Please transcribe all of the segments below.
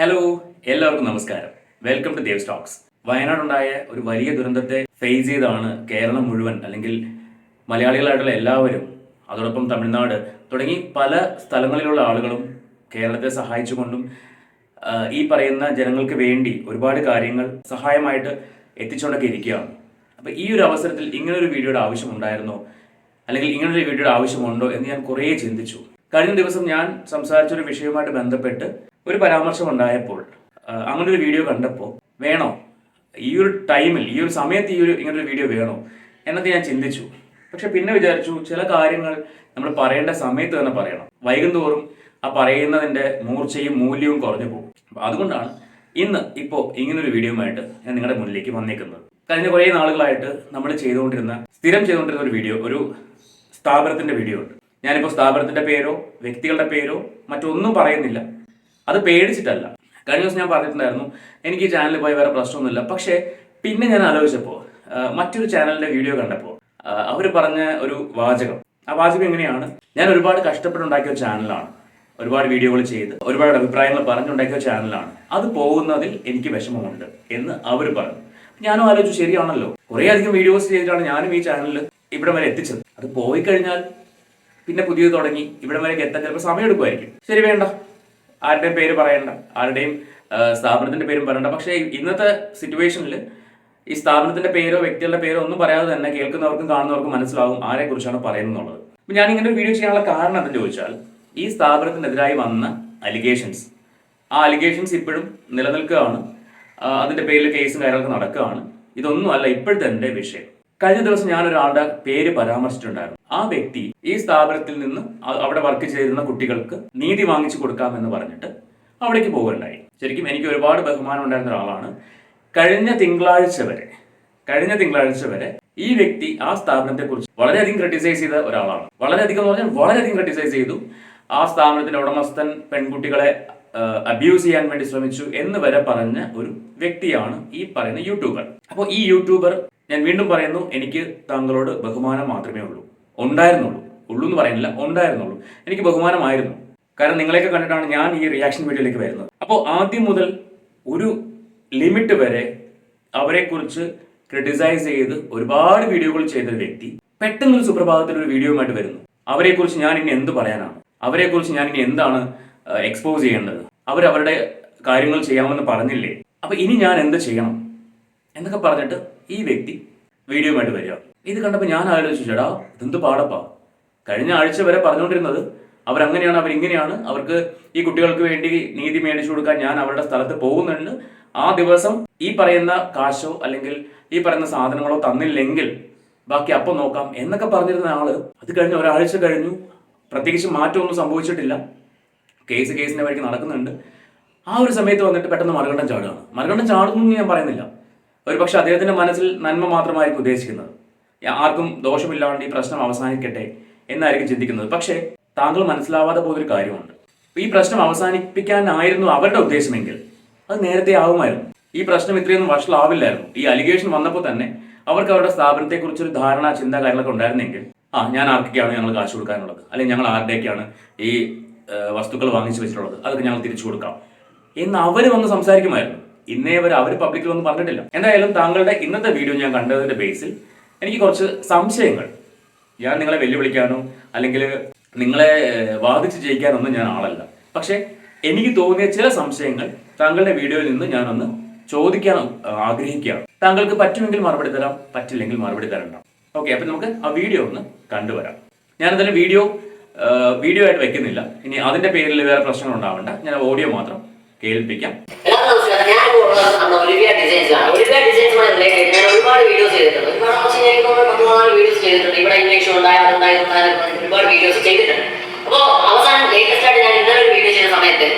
Hello എല്ലാവർക്കും നമസ്കാരം. Welcome to Dev Stokes വയനാടുണ്ടായ ഒരു വലിയ ദുരന്തത്തെ ഫേസ് ചെയ്താണ് കേരളം മുഴുവൻ അല്ലെങ്കിൽ മലയാളികളായിട്ടുള്ള എല്ലാവരും അതോടൊപ്പം തമിഴ്നാട് തുടങ്ങി പല സ്ഥലങ്ങളിലുള്ള ആളുകളും കേരളത്തെ സഹായിച്ചുകൊണ്ടും ഈ പറയുന്ന ജനങ്ങൾക്ക് വേണ്ടി ഒരുപാട് കാര്യങ്ങൾ സഹായമായിട്ട് എത്തിച്ചുകൊണ്ടൊക്കെ ഇരിക്കുകയാണ്. അപ്പോൾ ഈ ഒരു അവസരത്തിൽ ഇങ്ങനൊരു വീഡിയോയുടെ ആവശ്യമുണ്ടായിരുന്നോ? അല്ലെങ്കിൽ ഇങ്ങനൊരു വീഡിയോയുടെ ആവശ്യമുണ്ടോ എന്ന് ഞാൻ കുറേ ചിന്തിച്ചു. കഴിഞ്ഞ ദിവസം ഞാൻ സംസാരിച്ച ഒരു വിഷയവുമായിട്ട് ബന്ധപ്പെട്ട് ഒരു പരാമർശം ഉണ്ടായപ്പോൾ അങ്ങനെ ഒരു വീഡിയോ കണ്ടപ്പോൾ വേണോ? ഈ ഒരു ടൈമിൽ ഈ ഒരു സമയത്ത് ഈ ഒരു ഇങ്ങനൊരു വീഡിയോ വേണോ? എന്നൊക്കെ ഞാൻ ചിന്തിച്ചു. പക്ഷെ പിന്നെ വിചാരിച്ചു ചില കാര്യങ്ങൾ നമ്മൾ പറയേണ്ട സമയത്ത് തന്നെ പറയണം. വൈകും തോറും ആ പറയുന്നതിന്റെ മൂർച്ചയും മൂല്യവും കുറഞ്ഞു പോകും. അപ്പം അതുകൊണ്ടാണ് ഇന്ന് ഇപ്പോൾ ഇങ്ങനൊരു വീഡിയോയുമായിട്ട് ഞാൻ നിങ്ങളുടെ മുന്നിലേക്ക് വന്നേക്കുന്നത്. കഴിഞ്ഞ കുറേ നാളുകളായിട്ട് നമ്മൾ ചെയ്തുകൊണ്ടിരുന്ന സ്ഥിരം ചെയ്തുകൊണ്ടിരുന്ന ഒരു വീഡിയോ ഒരു സ്ഥാപനത്തിന്റെ വീഡിയോ ഉണ്ട്. ഞാനിപ്പോൾ സ്ഥാപനത്തിന്റെ പേരോ വ്യക്തികളുടെ പേരോ മറ്റൊന്നും പറയുന്നില്ല. അത് പേടിച്ചിട്ടല്ല. കഴിഞ്ഞ ദിവസം ഞാൻ പറഞ്ഞിട്ടുണ്ടായിരുന്നു എനിക്ക് ഈ ചാനലിൽ പോയി വേറെ പ്രശ്നമൊന്നുമില്ല. പക്ഷേ പിന്നെ ഞാൻ ആലോചിച്ചപ്പോൾ മറ്റൊരു ചാനലിന്റെ വീഡിയോ കണ്ടപ്പോൾ അവർ പറഞ്ഞ ഒരു വാചകം. ആ വാചകം എങ്ങനെയാണ്? ഞാൻ ഒരുപാട് കഷ്ടപ്പെട്ടുണ്ടാക്കിയ ഒരു ചാനലാണ് ഒരുപാട് വീഡിയോകൾ ചെയ്ത് ഒരുപാട് അഭിപ്രായങ്ങൾ പറഞ്ഞുണ്ടാക്കിയ ചാനലാണ് അത് പോകുന്നതിൽ എനിക്ക് വിഷമമുണ്ട് എന്ന് അവർ പറഞ്ഞു. ഞാനും ആലോചിച്ചു ശരിയാണല്ലോ. കുറേ അധികം വീഡിയോസ് ചെയ്തിട്ടാണ് ഞാനും ഈ ചാനലിൽ ഇവിടെ വരെ എത്തിച്ചത്. അത് പോയി കഴിഞ്ഞാൽ പിന്നെ പുതിയത് തുടങ്ങി ഇവിടെ വരെയൊക്കെ എത്താൻ ചിലപ്പോൾ സമയം എടുക്കുമായിരിക്കും ശരി വേണ്ട. ആരുടെയും പേര് പറയണ്ട. ആരുടെയും സ്ഥാപനത്തിന്റെ പേരും പറയണ്ട. പക്ഷേ ഇന്നത്തെ സിറ്റുവേഷനിൽ ഈ സ്ഥാപനത്തിന്റെ പേരോ വ്യക്തികളുടെ പേരോ ഒന്നും പറയാതെ തന്നെ കേൾക്കുന്നവർക്കും കാണുന്നവർക്കും മനസ്സിലാവും ആരെ കുറിച്ചാണ് പറയുന്നത് ഞാൻ ഇങ്ങനെ ഒരു വീഡിയോ ചെയ്യാനുള്ള കാരണം എന്ന് ചോദിച്ചാൽ ഈ സ്ഥാപനത്തിനെതിരായി വന്ന അലിഗേഷൻസ് ആ അലിഗേഷൻസ് ഇപ്പോഴും നിലനിൽക്കുകയാണ്. അതിന്റെ പേരിൽ കേസും കാര്യങ്ങളൊക്കെ നടക്കുകയാണ്. ഇതൊന്നും അല്ല ഇപ്പോഴത്തെ എന്റെ വിഷയം. കഴിഞ്ഞ ദിവസം ഞാൻ ഒരാളുടെ പേര് പരാമർശിച്ചിട്ടുണ്ടായിരുന്നു. ആ വ്യക്തി ഈ സ്ഥാപനത്തിൽ നിന്ന് അവിടെ വർക്ക് ചെയ്തിരുന്ന കുട്ടികൾക്ക് നീതി വാങ്ങിച്ചു കൊടുക്കാമെന്ന് പറഞ്ഞിട്ട് അവിടേക്ക് പോവുകയുണ്ടായി. ശരിക്കും എനിക്ക് ഒരുപാട് ബഹുമാനം ഉണ്ടായിരുന്ന ഒരാളാണ്. കഴിഞ്ഞ തിങ്കളാഴ്ച വരെ കഴിഞ്ഞ തിങ്കളാഴ്ച വരെ ഈ വ്യക്തി ആ സ്ഥാപനത്തെ കുറിച്ച് വളരെയധികം ക്രിട്ടിസൈസ് ചെയ്ത ഒരാളാണ്. വളരെയധികം എന്ന് പറഞ്ഞാൽ വളരെയധികം ക്രിട്ടിസൈസ് ചെയ്തു. ആ സ്ഥാപനത്തിന്റെ ഉടമസ്ഥൻ പെൺകുട്ടികളെ അബ്യൂസ് ചെയ്യാൻ വേണ്ടി ശ്രമിച്ചു എന്ന് വരെ പറഞ്ഞ ഒരു വ്യക്തിയാണ് ഈ പറയുന്ന യൂട്യൂബർ. അപ്പോൾ ഈ യൂട്യൂബർ ഞാൻ വീണ്ടും പറയുന്നു എനിക്ക് താങ്കളോട് ബഹുമാനം മാത്രമേ ഉള്ളൂ. ഉണ്ടായിരുന്നുള്ളൂ. ഉള്ളൂ എന്ന് പറയുന്നില്ല ഉണ്ടായിരുന്നുള്ളൂ. എനിക്ക് ബഹുമാനമായിരുന്നു. കാരണം നിങ്ങളെയൊക്കെ കണ്ടിട്ടാണ് ഞാൻ ഈ റിയാക്ഷൻ വീഡിയോയിലേക്ക് വരുന്നത്. അപ്പോൾ ആദ്യം മുതൽ ഒരു ലിമിറ്റ് വരെ അവരെക്കുറിച്ച് ക്രിട്ടിസൈസ് ചെയ്ത് ഒരുപാട് വീഡിയോകൾ ചെയ്ത ഒരു വ്യക്തി പെട്ടെന്ന് ഒരു സുപ്രഭാതത്തിൽ ഒരു വീഡിയോയുമായിട്ട് വരുന്നു. അവരെക്കുറിച്ച് ഞാൻ ഇനി എന്ത് പറയാനാണ്? അവരെക്കുറിച്ച് ഞാൻ ഇനി എന്താണ് എക്സ്പോസ് ചെയ്യേണ്ടത്? അവരവരുടെ കാര്യങ്ങൾ ചെയ്യാമെന്ന് പറഞ്ഞില്ലേ? അപ്പൊ ഇനി ഞാൻ എന്ത് ചെയ്യണം? എന്നൊക്കെ പറഞ്ഞിട്ട് ഈ വ്യക്തി വീഡിയോയുമായിട്ട് വരിക. ഇത് കണ്ടപ്പോൾ ഞാൻ ആലോചിച്ചു ചേടാ ഇതെന്ത് പാടപ്പാ? കഴിഞ്ഞ ആഴ്ച വരെ പറഞ്ഞുകൊണ്ടിരുന്നത് അവരങ്ങനെയാണ് അവരിങ്ങനെയാണ്. അവർക്ക് ഈ കുട്ടികൾക്ക് വേണ്ടി നീതി മേടിച്ചു കൊടുക്കാൻ ഞാൻ അവരുടെ സ്ഥലത്ത് പോകുന്നുണ്ട്. ആ ദിവസം ഈ പറയുന്ന കാശോ അല്ലെങ്കിൽ ഈ പറയുന്ന സാധനങ്ങളോ തന്നില്ലെങ്കിൽ ബാക്കി അപ്പം നോക്കാം എന്നൊക്കെ പറഞ്ഞിരുന്ന ആൾ അത് കഴിഞ്ഞ് ഒരാഴ്ച കഴിഞ്ഞു. പ്രത്യേകിച്ച് മാറ്റമൊന്നും സംഭവിച്ചിട്ടില്ല. കേസ് കേസിന്റെ വഴിക്ക് നടക്കുന്നുണ്ട്. ആ ഒരു സമയത്ത് വന്നിട്ട് പെട്ടെന്ന് മറുകണ്ഠം ചാടുകയാണ്. മറുകണ്ഠം ചാടുന്നു ഞാൻ പറയുന്നില്ല. ഒരു അദ്ദേഹത്തിന്റെ മനസ്സിൽ നന്മ മാത്രമായിരിക്കും ഉദ്ദേശിക്കുന്നത്. ആർക്കും ദോഷമില്ലാണ്ട് ഈ പ്രശ്നം അവസാനിക്കട്ടെ എന്നായിരിക്കും ചിന്തിക്കുന്നത്. പക്ഷേ താങ്കൾ മനസ്സിലാവാതെ പോയൊരു കാര്യമുണ്ട്. ഈ പ്രശ്നം അവസാനിപ്പിക്കാനായിരുന്നു അവരുടെ ഉദ്ദേശമെങ്കിൽ അത് നേരത്തെ ആവുമായിരുന്നു. ഈ പ്രശ്നം ഇത്രയൊന്നും വഷളാവില്ലായിരുന്നു. ഈ അലിഗേഷൻ വന്നപ്പോൾ തന്നെ അവർക്ക് അവരുടെ സ്ഥാപനത്തെക്കുറിച്ചൊരു ധാരണ ചിന്ത കാര്യങ്ങളൊക്കെ ഉണ്ടായിരുന്നെങ്കിൽ ആ ഞാൻ ആർക്കൊക്കെയാണ് ഞങ്ങൾ കാശ് കൊടുക്കാനുള്ളത്? അല്ലെങ്കിൽ ഞങ്ങൾ ആരുടെയൊക്കെയാണ് ഈ വസ്തുക്കൾ വാങ്ങിച്ചു വെച്ചിട്ടുള്ളത്? അതൊക്കെ ഞങ്ങൾ തിരിച്ചു കൊടുക്കാം. എന്ന് അവർ വന്ന് സംസാരിക്കുമായിരുന്നു. ഇന്നേ വരെ അവർ പബ്ലിക്കിൽ ഒന്നും പറഞ്ഞിട്ടില്ല. എന്തായാലും താങ്കളുടെ ഇന്നത്തെ വീഡിയോ ഞാൻ കണ്ടതിന്റെ ബേസിൽ എനിക്ക് കുറച്ച് സംശയങ്ങൾ. ഞാൻ നിങ്ങളെ വെല്ലുവിളിക്കാനോ അല്ലെങ്കിൽ നിങ്ങളെ വാദിച്ച് ജയിക്കാനൊന്നും ഞാൻ ആളല്ല. പക്ഷെ എനിക്ക് തോന്നിയ ചില സംശയങ്ങൾ താങ്കളുടെ വീഡിയോയിൽ നിന്ന് ഞാനൊന്ന് ചോദിക്കാൻ ആഗ്രഹിക്കുകയാണ്. താങ്കൾക്ക് പറ്റുമെങ്കിൽ മറുപടി തരാം പറ്റില്ലെങ്കിൽ മറുപടി തരണ്ട. ഓക്കെ അപ്പൊ നമുക്ക് ആ വീഡിയോ ഒന്ന് കണ്ടുവരാം. ഞാൻ ഞാനതിൽ വീഡിയോ വീഡിയോ ആയിട്ട് വെക്കുന്നില്ല. ഇനി അതിന്റെ പേരിൽ വേറെ പ്രശ്നങ്ങൾ ഉണ്ടാവണ്ട. ഞാൻ ഓഡിയോ മാത്രം കേൾപ്പിക്കാം. എല്ലാവർക്കും നമസ്കാരം ഞാൻ ഉള്ളത് അന്ന് ഒലിവിയ ഡിസൈൻസിലാണ് ഒലിവിയ ഡിസൈൻസുമായി റിലേറ്റഡ് ഞാൻ ഒരുപാട് വീഡിയോസ് ചെയ്തിട്ടുണ്ട് ഒരുപാട് എന്ന് ഞാൻ തോന്നുന്നു പത്ത് നാല് വീഡിയോസ് ചെയ്തിട്ടുണ്ട് ഇവിടെ ഇംഗ്ലീഷ് ഉണ്ടായി അതുണ്ടായി ഒരുപാട് വീഡിയോസ് ചെയ്തിട്ടുണ്ട് അപ്പോൾ അവസാനം ലേറ്റസ്റ്റ് ആയിട്ട് ഞാൻ ഇന്നലെ ഒരു വീഡിയോ ചെയ്ത സമയത്ത്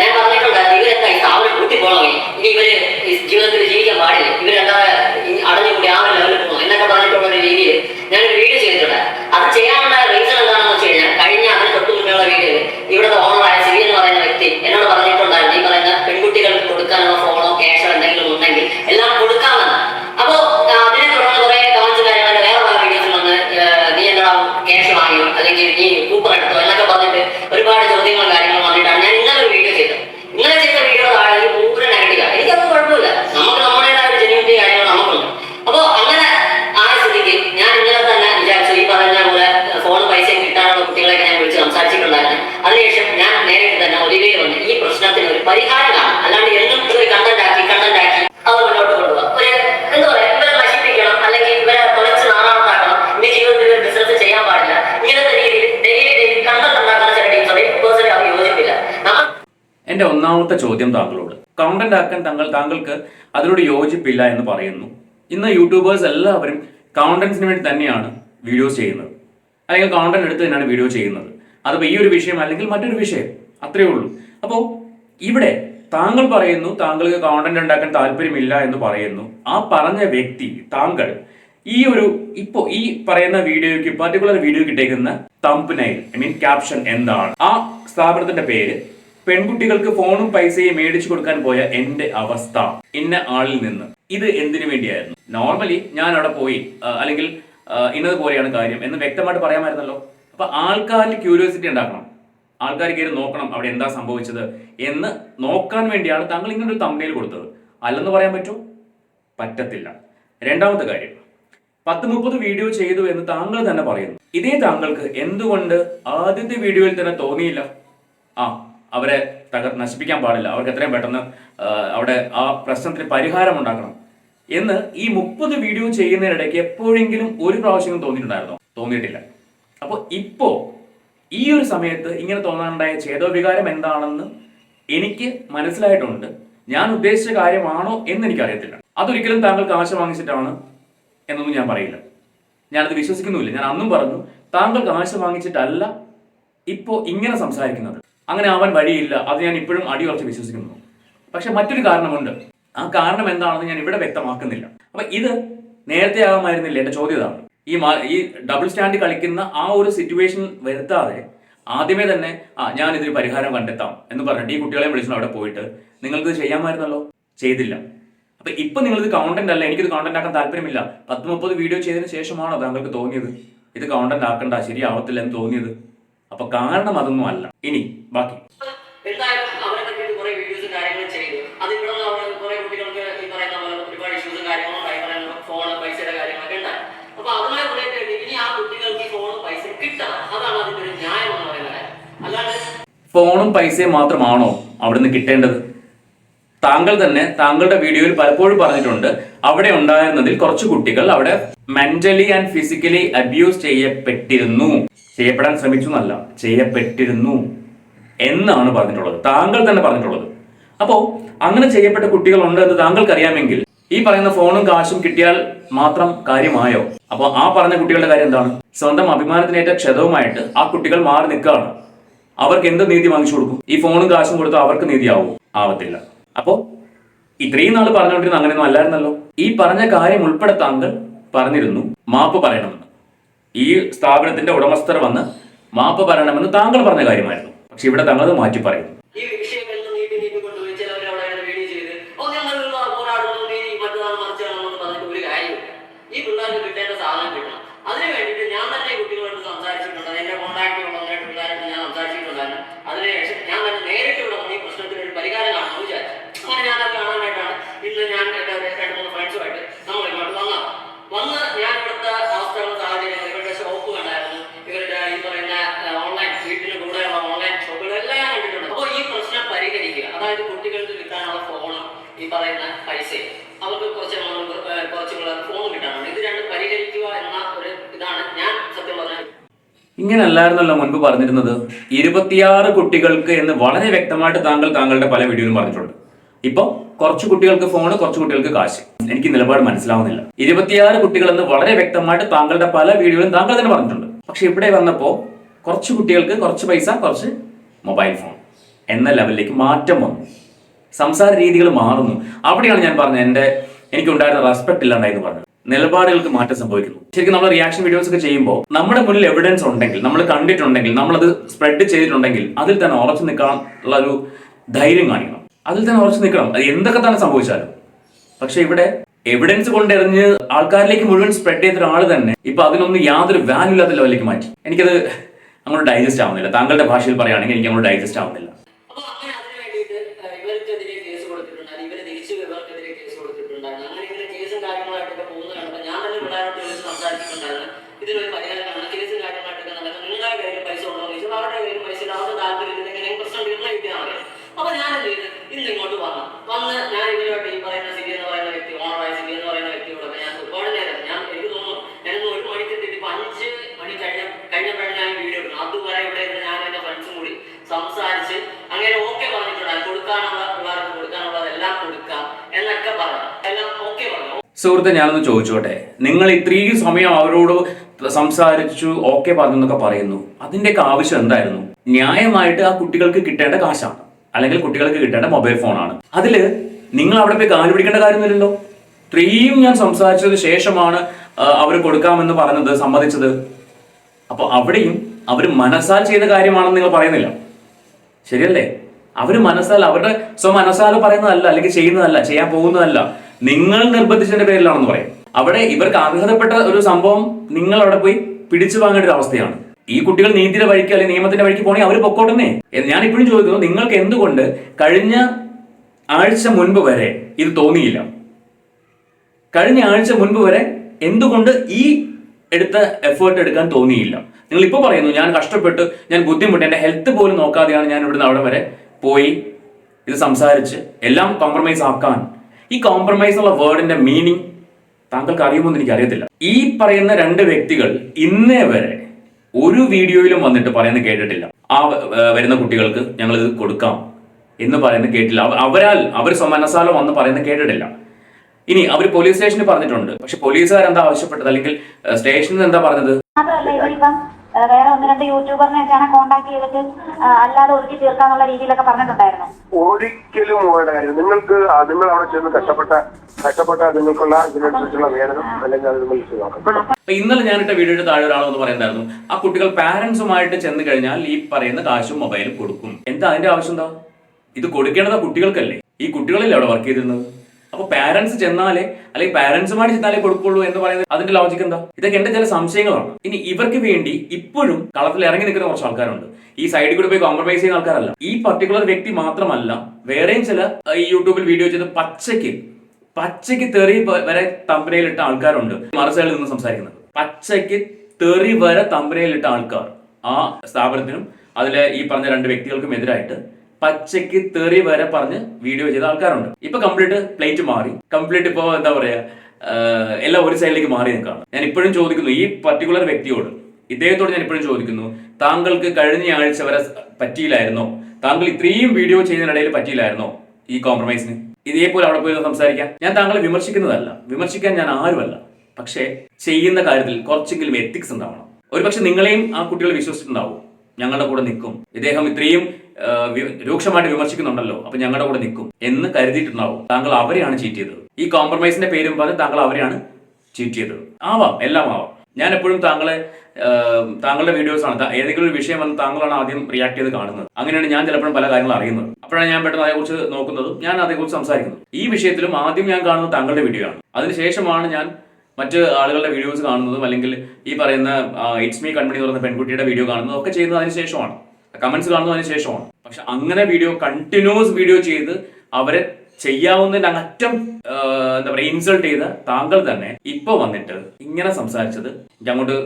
ഞാൻ പറഞ്ഞിട്ടുണ്ടായിരുന്നു ഇവരെന്താ ഈ സ്ഥാപനം കൂട്ടി പോകണമെങ്കിൽ ഇനി ഇവർ ജീവിതത്തിൽ ജീവിക്കാൻ പാടില്ല ഇവരെന്താ അടഞ്ഞുകൂടി ആ ഒരു ലെവലിൽ പോകും എന്നൊക്കെ പറഞ്ഞിട്ടുള്ള ഒരു രീതിയിൽ ഞാനൊരു വീഡിയോ ചെയ്തിട്ടുണ്ട്. ഒന്നാമത്തെ ചോദ്യം താങ്കളോട്. കണ്ടന്റ് ആക്കാൻ താങ്കൾ താങ്കൾക്ക് അതിനോട് യോജിപ്പില്ല എന്ന് പറയുന്നു. ഇന്ന് യൂട്യൂബേഴ്സ് എല്ലാവരും കണ്ടന്റ്സിന് വേണ്ടി തന്നെയാണ് വീഡിയോസ് ചെയ്യുന്നത്. അല്ലെങ്കിൽ കണ്ടന്റ് എടുത്ത് തന്നെയാണ് വീഡിയോ ചെയ്യുന്നത്. അതിപ്പോൾ ഈ ഒരു വിഷയം അല്ലെങ്കിൽ മറ്റൊരു വിഷയം. അത്രയേ ഉള്ളൂ. അപ്പോൾ ഇവിടെ താങ്കൾ പറയുന്നു താങ്കൾക്ക് കൗണ്ടന്റ് ഉണ്ടാക്കാൻ താല്പര്യമില്ല എന്ന് പറയുന്നു. ആ പറഞ്ഞ വ്യക്തി താങ്കൾ ഈ ഒരു ഇപ്പോ ഈ പറയുന്ന വീഡിയോയ്ക്ക് പർട്ടിക്കുലർ വീഡിയോ കിട്ടേക്കുന്ന തമ്പനൈൽ ഐ മീൻ ക്യാപ്ഷൻ എന്താണ്? ആ സ്ഥാപനത്തിന്റെ പേര് പെൺകുട്ടികൾക്ക് ഫോണും പൈസയും മേടിച്ചു കൊടുക്കാൻ പോയ എന്റെ അവസ്ഥ ഇന്ന ആളിൽ നിന്ന്. ഇത് എന്തിനു വേണ്ടിയായിരുന്നു? നോർമലി ഞാൻ അവിടെ പോയി അല്ലെങ്കിൽ ഇന്നത് പോലെയാണ് കാര്യം എന്ന് വ്യക്തമായിട്ട് പറയാമായിരുന്നല്ലോ. അപ്പൊ ആൾക്കാരിൽ ക്യൂരിയോസിറ്റി ഉണ്ടാക്കണം. ആൾക്കാർ കയറി നോക്കണം അവിടെ എന്താ സംഭവിച്ചത് എന്ന് നോക്കാൻ വേണ്ടിയാണ് താങ്കൾ ഇങ്ങനെ ഒരു തമ്പനയിൽ കൊടുത്തത്. അല്ലെന്ന് പറയാൻ പറ്റൂ? പറ്റത്തില്ല. രണ്ടാമത്തെ കാര്യം പത്ത് മുപ്പത് വീഡിയോ ചെയ്തു എന്ന് താങ്കൾ തന്നെ പറയുന്നു. ഇതേ താങ്കൾക്ക് എന്തുകൊണ്ട് ആദ്യത്തെ വീഡിയോയിൽ തന്നെ തോന്നിയില്ല? ആ അവരെ തകർ നശിപ്പിക്കാൻ പാടില്ല. അവർക്ക് എത്രയും പെട്ടെന്ന് അവിടെ ആ പ്രശ്നത്തിന് പരിഹാരം ഉണ്ടാക്കണം. എന്ന് ഈ മുപ്പത് വീഡിയോ ചെയ്യുന്നതിനിടയ്ക്ക് എപ്പോഴെങ്കിലും ഒരു പ്രാവശ്യം തോന്നിയിട്ടുണ്ടായിരുന്നോ? തോന്നിയിട്ടില്ല. അപ്പോൾ ഇപ്പോൾ ഈ ഒരു സമയത്ത് ഇങ്ങനെ തോന്നാനുണ്ടായ ചേതോവികാരം എന്താണെന്ന് എനിക്ക് മനസ്സിലായിട്ടുണ്ട്. ഞാൻ ഉദ്ദേശിച്ച കാര്യമാണോ എന്ന് എനിക്കറിയത്തില്ല. അതൊരിക്കലും താങ്കൾ കാശ് വാങ്ങിച്ചിട്ടാണ് എന്നൊന്നും ഞാൻ പറയില്ല. ഞാനത് വിശ്വസിക്കുന്നുമില്ല. ഞാൻ അന്നും പറഞ്ഞു താങ്കൾ കാശ് വാങ്ങിച്ചിട്ടല്ല ഇപ്പോൾ ഇങ്ങനെ സംസാരിക്കുന്നത്. അങ്ങനെ ആവാൻ വഴിയില്ല. അത് ഞാൻ ഇപ്പോഴും അടിയുറച്ച് വിശ്വസിക്കുന്നു. പക്ഷെ മറ്റൊരു കാരണമുണ്ട്. ആ കാരണം എന്താണെന്ന് ഞാൻ ഇവിടെ വ്യക്തമാക്കുന്നില്ല. അപ്പൊ ഇത് നേരത്തെ ആകാമായിരുന്നില്ല എന്റെ ചോദ്യം ഇതാണ്. ഈ ഈ ഡബിൾ സ്റ്റാൻഡ് കളിക്കുന്ന ആ ഒരു സിറ്റുവേഷൻ വരുത്താതെ ആദ്യമേ തന്നെ ആ ഞാൻ ഇതിന് പരിഹാരം കണ്ടെത്താം എന്ന് പറഞ്ഞിട്ട് ഈ കുട്ടികളെ വിളിച്ചു അവിടെ പോയിട്ട് നിങ്ങൾക്ക് ഇത് ചെയ്യാമായിരുന്നല്ലോ? ചെയ്തില്ല. അപ്പൊ ഇപ്പൊ നിങ്ങളിത് കോണ്ടന്റ് അല്ല എനിക്കിത് കോണ്ടന്റ് ആക്കാൻ താല്പര്യമില്ല. പത്ത് മുപ്പത് വീഡിയോ ചെയ്തതിന് ശേഷമാണോ താങ്കൾക്ക് തോന്നിയത്? ഇത് കോണ്ടന്റ് ആക്കണ്ട ശരിയാവത്തില്ല എന്ന് തോന്നിയത്? അപ്പൊ കാരണം അതൊന്നും അല്ല. ഇനി ബാക്കി. ഫോണും പൈസയും മാത്രമാണോ അവിടുന്ന് കിട്ടേണ്ടത്? താങ്കൾ തന്നെ താങ്കളുടെ വീഡിയോയിൽ പലപ്പോഴും പറഞ്ഞിട്ടുണ്ട് അവിടെ ഉണ്ടായിരുന്നതിൽ കുറച്ച് കുട്ടികൾ അവിടെ മെന്റലി ആൻഡ് ഫിസിക്കലി അബ്യൂസ് ചെയ്യപ്പെട്ടിരുന്നു. ചെയ്യപ്പെടാൻ ശ്രമിച്ചു എന്നല്ല ചെയ്യപ്പെട്ടിരുന്നു എന്നാണ് പറഞ്ഞിട്ടുള്ളത്. താങ്കൾ തന്നെ പറഞ്ഞിട്ടുള്ളത്. അപ്പോൾ അങ്ങനെ ചെയ്യപ്പെട്ട കുട്ടികൾ ഉണ്ട് എന്ന് താങ്കൾക്ക് അറിയാമെങ്കിൽ ഈ പറയുന്ന ഫോണും കാശും കിട്ടിയാൽ മാത്രം കാര്യമായോ? അപ്പോൾ ആ പറഞ്ഞ കുട്ടികളുടെ കാര്യം എന്താണ്? സ്വന്തം അഭിമാനത്തിനേറ്റ ക്ഷതവുമായിട്ട് ആ കുട്ടികൾ മാറി നിൽക്കുകയാണ്. അവർക്ക് എന്ത് നീതി വാങ്ങിച്ചു കൊടുക്കും? ഈ ഫോണും കാശും കൊടുത്താൽ അവർക്ക് നീതിയാവും? ആവത്തില്ല. അപ്പോ ഇത്രയും നാൾ പറഞ്ഞുകൊണ്ടിരുന്ന അങ്ങനെയൊന്നും അല്ലായിരുന്നല്ലോ. ഈ പറഞ്ഞ കാര്യം ഉൾപ്പെടെ താങ്കൾ പറഞ്ഞിരുന്നു മാപ്പ് പറയണമെന്ന്. ഈ സ്ഥാപനത്തിന്റെ ഉടമസ്ഥർ വന്ന് മാപ്പ് പറയണമെന്ന് താങ്കൾ പറഞ്ഞ കാര്യമായിരുന്നു. പക്ഷെ ഇവിടെ താങ്കൾ അത് മാറ്റി പറയുന്നു ഇങ്ങനെ അല്ലായിരുന്നല്ലോ മുൻപ് പറഞ്ഞിരുന്നത്. ഇരുപത്തിയാറ് കുട്ടികൾക്ക് എന്ന് വളരെ വ്യക്തമായിട്ട് താങ്കൾ താങ്കളുടെ പല വീഡിയോയിലും പറഞ്ഞിട്ടുണ്ട്. ഇപ്പൊ കുറച്ച് കുട്ടികൾക്ക് ഫോണ് കുറച്ച് കുട്ടികൾക്ക് കാശ്. എനിക്ക് നിലപാട് മനസ്സിലാവുന്നില്ല. ഇരുപത്തിയാറ് കുട്ടികൾ എന്ന് വളരെ വ്യക്തമായിട്ട് താങ്കളുടെ പല വീഡിയോയിലും താങ്കൾ തന്നെ പറഞ്ഞിട്ടുണ്ട്. പക്ഷെ ഇവിടെ വന്നപ്പോ കുറച്ച് കുട്ടികൾക്ക് കുറച്ച് പൈസ കുറച്ച് മൊബൈൽ ഫോൺ എന്ന ലെവലിലേക്ക് മാറ്റം വന്നു. സംസാര രീതികൾ മാറുന്നു. അവിടെയാണ് ഞാൻ പറഞ്ഞത്. എന്റെ എനിക്കുണ്ടായിരുന്ന റെസ്പെക്ട് ഇല്ലാണ്ടായി എന്ന് പറഞ്ഞത്. നിലപാടുകൾക്ക് മാറ്റം സംഭവിക്കുന്നു. ശരിക്കും നമ്മൾ റിയാക്ഷൻ വീഡിയോസ് ഒക്കെ ചെയ്യുമ്പോൾ നമ്മുടെ മുന്നിൽ എവിഡൻസ് ഉണ്ടെങ്കിൽ നമ്മൾ കണ്ടിട്ടുണ്ടെങ്കിൽ നമ്മളത് സ്പ്രെഡ് ചെയ്തിട്ടുണ്ടെങ്കിൽ അതിൽ തന്നെ ഉറച്ചു നിൽക്കാനുള്ള ഒരു ധൈര്യം കാണിക്കണം. അതിൽ തന്നെ ഉറച്ചു നിൽക്കണം. അത് എന്തൊക്കെ തന്നെ സംഭവിച്ചാലും. പക്ഷെ ഇവിടെ എവിഡൻസ് കൊണ്ടെറിഞ്ഞ് ആൾക്കാരിലേക്ക് മുഴുവൻ സ്പ്രെഡ് ചെയ്ത ഒരാൾ തന്നെ ഇപ്പൊ അതിനൊന്നും യാതൊരു വാല്യൂ ഇല്ലാത്ത ലെവലിലേക്ക് മാറ്റി. എനിക്കത് അങ്ങോട്ട് ഡൈജസ്റ്റ് ആവുന്നില്ല. താങ്കളുടെ ഭാഷയിൽ പറയുകയാണെങ്കിൽ എനിക്ക് അങ്ങോട്ട് ഡൈജസ്റ്റ് ആവുന്നില്ല. സുഹൃത്തെ ഞാനൊന്ന് ചോദിച്ചോട്ടെ? നിങ്ങൾ ഇത്രയും സമയം അവരോട് സംസാരിച്ചു ഓക്കെ പറഞ്ഞു എന്നൊക്കെ പറയുന്നു. അതിന്റെയൊക്കെ ആവശ്യം എന്തായിരുന്നു? ന്യായമായിട്ട് ആ കുട്ടികൾക്ക് കിട്ടേണ്ട കാശാണ്. അല്ലെങ്കിൽ കുട്ടികൾക്ക് കിട്ടേണ്ട മൊബൈൽ ഫോണാണ് അതിൽ നിങ്ങൾ അവിടെ പോയി കാൽ പിടിക്കേണ്ട കാര്യമൊന്നുമില്ലല്ലോ? ഇത്രയും ഞാൻ സംസാരിച്ചതിന് ശേഷമാണ് അവർ കൊടുക്കാമെന്ന് പറഞ്ഞത് സമ്മതിച്ചത്. അപ്പോൾ അവിടെയും അവർ മനസ്സാൽ ചെയ്ത കാര്യമാണെന്ന് നിങ്ങൾ പറയുന്നില്ല. ശരിയല്ലേ? അവർ മനസ്സാൽ അവരുടെ സ്വ മനസ്സാൽ പറയുന്നതല്ല അല്ലെങ്കിൽ ചെയ്യുന്നതല്ല ചെയ്യാൻ പോകുന്നതല്ല. നിങ്ങൾ നിർബന്ധിച്ചതിന്റെ പേരിലാണെന്ന് പറയും. അവിടെ ഇവർക്ക് അർഹതപ്പെട്ട ഒരു സംഭവം നിങ്ങൾ അവിടെ പോയി പിടിച്ചു വാങ്ങേണ്ട ഒരു അവസ്ഥയാണ്. ഈ കുട്ടികൾ നീതിയുടെ വഴിക്ക് അല്ലെങ്കിൽ നിയമത്തിന്റെ വഴിക്ക് പോകണമെങ്കിൽ അവർ പൊക്കോട്ടെന്നേ. ഞാൻ ഇപ്പോഴും ചോദിക്കുന്നു നിങ്ങൾക്ക് എന്തുകൊണ്ട് കഴിഞ്ഞ ആഴ്ച മുൻപ് വരെ ഇത് തോന്നിയില്ല? കഴിഞ്ഞ ആഴ്ച മുൻപ് വരെ എന്തുകൊണ്ട് ഈ എടുത്ത എഫേർട്ട് എടുക്കാൻ തോന്നിയില്ല? നിങ്ങൾ ഇപ്പോൾ പറയുന്നു ഞാൻ കഷ്ടപ്പെട്ട് ഞാൻ ബുദ്ധിമുട്ട് എന്റെ ഹെൽത്ത് പോലും നോക്കാതെയാണ് ഞാൻ ഇവിടുന്ന് അവിടെ വരെ പോയി ഇത് സംസാരിച്ച് എല്ലാം കോംപ്രമൈസ് ആക്കാൻ ഈ കോംപ്രമൈസ് എന്നുള്ള വേർഡിന്റെ മീനിങ് താങ്കൾക്ക് അറിയുമെന്ന് എനിക്ക് അറിയത്തില്ല ഈ പറയുന്ന രണ്ട് വ്യക്തികൾ ഇന്നേ വരെ ഒരു വീഡിയോയിലും വന്നിട്ട് പറയുന്ന കേട്ടിട്ടില്ല. ആ വരുന്ന കുട്ടികൾക്ക് ഞങ്ങൾ ഇത് കൊടുക്കാം എന്ന് പറയുന്ന കേട്ടില്ല. അവ- അവരാൽ അവർ സ്വമനസാലം വന്ന് പറയുന്ന കേട്ടിട്ടില്ല. ഇനി അവർ പോലീസ് സ്റ്റേഷനിൽ പറഞ്ഞിട്ടുണ്ട്. പക്ഷെ പോലീസുകാർ എന്താ ആവശ്യപ്പെട്ടത്? അല്ലെങ്കിൽ സ്റ്റേഷനിൽ എന്താ പറഞ്ഞത്? വേറെ ഒന്ന് രണ്ട് യൂട്യൂബറിനെയൊക്കെയാണ് കോണ്ടാക്ട് ചെയ്തിട്ട് അല്ലാതെ ഒതുക്കി തീർക്കാന്നുള്ള രീതിയിലൊക്കെ പറഞ്ഞിട്ടുണ്ടായിരുന്നു. ഒരിക്കലും വേണ്ട കാര്യം. നിങ്ങൾക്ക് നിങ്ങൾ അവിടെ ചെന്ന് കഷ്ടപ്പെട്ട കഷ്ടപ്പെട്ട നിങ്ങൾക്കുള്ള ഇതിനനുസരിച്ചുള്ള വേതനം അല്ലെങ്കിൽ അത് നിങ്ങൾ അപ്പൊ ഇന്നലെ ഞാനിട്ട വീഡിയോയുടെ താഴെ ഒരാളെന്ന് പറയുന്നുണ്ടായിരുന്നു. ആ കുട്ടികൾ പാരന്റ്സുമായിട്ട് ചെന്ന് കഴിഞ്ഞാൽ ഈ പറയുന്ന കാശും മൊബൈലും കൊടുക്കും. എന്താ അതിന്റെ ആവശ്യം എന്താ? ഇത് കൊടുക്കേണ്ടത് കുട്ടികൾക്കല്ലേ? ഈ കുട്ടികളല്ലേ അവിടെ വർക്ക് ചെയ്തിരുന്നത്? അപ്പൊ പാരന്റ്സ് ചെന്നാലേ അല്ലെങ്കിൽ പാരന്റ്സുമായിട്ട് ചെന്നാലേ കൊടുക്കുള്ളൂ എന്ന് പറയുന്നത് അതിന്റെ ലോജിക് എന്താ? ഇതൊക്കെ എന്റെ ചില സംശയങ്ങളാണ്. ഇനി ഇവർക്ക് വേണ്ടി ഇപ്പോഴും കളത്തിൽ ഇറങ്ങി നിൽക്കുന്ന കുറച്ച് ആൾക്കാരുണ്ട്. ഈ സൈഡിൽ കൂടെ പോയി കോംപ്രമൈസ് ചെയ്യുന്ന ആൾക്കാരല്ല. ഈ പർട്ടിക്കുലർ വ്യക്തി മാത്രമല്ല വേറെയും ചില ഈ യൂട്യൂബിൽ വീഡിയോ ചെയ്ത് പച്ചയ്ക്ക് പച്ചയ്ക്ക് തെറി വരെ തമ്പനയിലിട്ട ആൾക്കാരുണ്ട്. മറു നിന്ന് സംസാരിക്കുന്നത്. പച്ചയ്ക്ക് തെറി വരെ തമ്പനയിലിട്ട ആൾക്കാർ ആ സ്ഥാപനത്തിനും അതിലെ ഈ പറഞ്ഞ രണ്ട് വ്യക്തികൾക്കും എതിരായിട്ട് പച്ചയ്ക്ക് തെറി വരെ പറഞ്ഞ് വീഡിയോ ചെയ്ത ആൾക്കാരുണ്ട്. ഇപ്പൊ കംപ്ലീറ്റ് പ്ലേറ്റ് മാറി. കംപ്ലീറ്റ് ഇപ്പോ എന്താ പറയാ എല്ലാം ഒരു സൈഡിലേക്ക് മാറി നിൽക്കുകയാണ്. ഞാൻ ഇപ്പോഴും ചോദിക്കുന്നു ഈ പർട്ടിക്കുലർ വ്യക്തിയോട് ഇദ്ദേഹത്തോട് ഞാൻ ഇപ്പോഴും ചോദിക്കുന്നു താങ്കൾക്ക് കഴിഞ്ഞ ആഴ്ച വരെ പറ്റിയില്ലായിരുന്നോ? താങ്കൾ ഇത്രയും വീഡിയോ ചെയ്യുന്നതിനിടയിൽ പറ്റിയില്ലായിരുന്നോ ഈ കോംപ്രമൈസിന് ഇതേപോലെ അവിടെ പോയി സംസാരിക്കാം. ഞാൻ താങ്കളെ വിമർശിക്കുന്നതല്ല. വിമർശിക്കാൻ ഞാൻ ആരുമല്ല. പക്ഷേ ചെയ്യുന്ന കാര്യത്തിൽ കുറച്ചെങ്കിലും എത്തിക്സ് ഉണ്ടാവണം. ഒരുപക്ഷെ നിങ്ങളെയും ആ കുട്ടികൾ വിശ്വസിച്ചിട്ടുണ്ടാവും. ഞങ്ങളുടെ കൂടെ നിൽക്കും. ഇദ്ദേഹം ഇത്രയും രൂക്ഷമായിട്ട് വിമർശിക്കുന്നുണ്ടല്ലോ. അപ്പൊ ഞങ്ങളുടെ കൂടെ നിൽക്കും എന്ന് കരുതിയിട്ടുണ്ടാവും. താങ്കൾ അവരെയാണ് ചീറ്റ് ചെയ്തത്. ഈ കോംപ്രമൈസിന്റെ പേരും പറഞ്ഞ് താങ്കൾ അവരെയാണ് ചീറ്റ് ചെയ്തത്. ആവാം എല്ലാം ആവാം. ഞാൻ എപ്പോഴും താങ്കളെ താങ്കളുടെ വീഡിയോസ് ആണ്. ഏതെങ്കിലും ഒരു വിഷയം വന്ന് താങ്കളാണ് ആദ്യം റിയാക്ട് ചെയ്ത് കാണുന്നത്. അങ്ങനെയാണ് ഞാൻ ചിലപ്പോഴും പല കാര്യങ്ങളും അറിയുന്നത്. അപ്പോഴാണ് ഞാൻ പെട്ടെന്ന് അതേക്കുറിച്ച് നോക്കുന്നതും ഞാൻ അതേക്കുറിച്ച് സംസാരിക്കുന്നത്. ഈ വിഷയത്തിലും ആദ്യം ഞാൻ കാണുന്നത് താങ്കളുടെ വീഡിയോ ആണ്. അതിനുശേഷമാണ് ഞാൻ മറ്റ് ആളുകളുടെ വീഡിയോസ് കാണുന്നതും അല്ലെങ്കിൽ ഈ പറയുന്ന ഇറ്റ്സ് മീ കൺമണി എന്ന് പറയുന്ന പെൺകുട്ടിയുടെ വീഡിയോ കാണുന്നതും ഒക്കെ ചെയ്യുന്നത് അതിന് ശേഷമാണ്. കമന്റ്സ് കാണുന്നതിന് ശേഷമാണ്. പക്ഷെ അങ്ങനെ വീഡിയോ കണ്ടിന്യൂസ് വീഡിയോ ചെയ്ത് അവരെ ചെയ്യാവുന്നതിന്റെ അറ്റം എന്താ പറയുക ഇൻസൾട്ട് ചെയ്ത താങ്കൾ തന്നെ ഇപ്പൊ വന്നിട്ട് ഇങ്ങനെ സംസാരിച്ചത് എനിക്ക് അങ്ങോട്ട്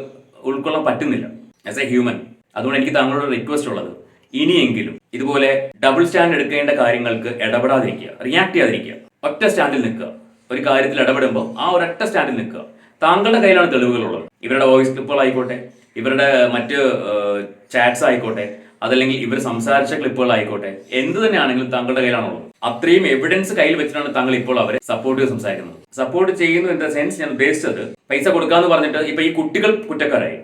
ഉൾക്കൊള്ളാൻ പറ്റുന്നില്ല. ആസ് എ ഹ്യൂമൻ അതുകൊണ്ട് എനിക്ക് താങ്കളോട് റിക്വസ്റ്റ് ഉള്ളത്. ഇനിയെങ്കിലും ഇതുപോലെ ഡബിൾ സ്റ്റാൻഡ് എടുക്കേണ്ട കാര്യങ്ങൾക്ക് ഇടപെടാതിരിക്കുക റിയാക്ട് ചെയ്യാതിരിക്കുക. ഒറ്റ സ്റ്റാൻഡിൽ നിൽക്കുക. ഒരു കാര്യത്തിൽ ഇടപെടുമ്പോൾ ആ ഒരൊറ്റ സ്റ്റാൻഡിൽ നിൽക്കുക. താങ്കളുടെ കയ്യിലാണ് തെളിവുകളുള്ളത് ഇവരുടെ വോയിസ് ക്ലിപ്പുകൾ ആയിക്കോട്ടെ ഇവരുടെ മറ്റ് ചാറ്റ്സ് ആയിക്കോട്ടെ അതല്ലെങ്കിൽ ഇവർ സംസാരിച്ച ക്ലിപ്പുകൾ ആയിക്കോട്ടെ എന്ത് തന്നെയാണെങ്കിലും താങ്കളുടെ കയ്യിലാണുള്ളത്. അത്രയും എവിഡൻസ് കയ്യിൽ വെച്ചിട്ടാണ് താങ്കൾ ഇപ്പോൾ അവരെ സപ്പോർട്ട് ചെയ്ത് സംസാരിക്കുന്നത്. സപ്പോർട്ട് ചെയ്യുന്നു എന്ന സെൻസ് ഞാൻ ഉദ്ദേശിച്ചത് പൈസ കൊടുക്കാന്ന് പറഞ്ഞിട്ട് ഇപ്പൊ ഈ കുട്ടികൾ കുറ്റക്കാരായി.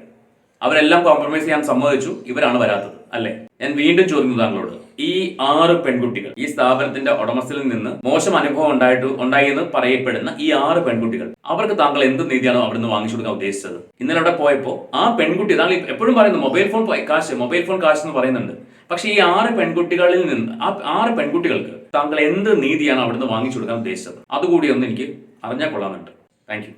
അവരെല്ലാം കോംപ്രമൈസ് ചെയ്യാൻ സമ്മതിച്ചു ഇവരാണ് വരാത്തത്. അല്ലെ? ഞാൻ വീണ്ടും ചോദിക്കുന്നു താങ്കളോട്. ഈ ആറ് പെൺകുട്ടികൾ ഈ സ്ഥാപനത്തിന്റെ ഉടമസ്ഥയിൽ നിന്ന് മോശം അനുഭവം ഉണ്ടായിട്ട് ഉണ്ടായി എന്ന് പറയപ്പെടുന്ന ഈ ആറ് പെൺകുട്ടികൾ അവർക്ക് താങ്കൾ എന്ത് നീതിയാണോ അവിടുന്ന് വാങ്ങിച്ചു കൊടുക്കാൻ ഉദ്ദേശിച്ചത്? ഇന്നലെ അവിടെ പോയപ്പോൾ ആ പെൺകുട്ടി താങ്കൾ എപ്പോഴും പറയുന്നു മൊബൈൽ ഫോൺ കാശ് മൊബൈൽ ഫോൺ കാശ് എന്ന് പറയുന്നുണ്ട്. പക്ഷെ ഈ ആറ് പെൺകുട്ടികളിൽ നിന്ന് ആ ആറ് പെൺകുട്ടികൾക്ക് താങ്കൾ എന്ത് നീതിയാണ് അവിടുന്ന് വാങ്ങിച്ചു കൊടുക്കാൻ ഉദ്ദേശിച്ചത്? അതുകൂടി ഒന്ന് എനിക്ക് അറിഞ്ഞാൽ കൊള്ളാമെന്നുണ്ട്. താങ്ക്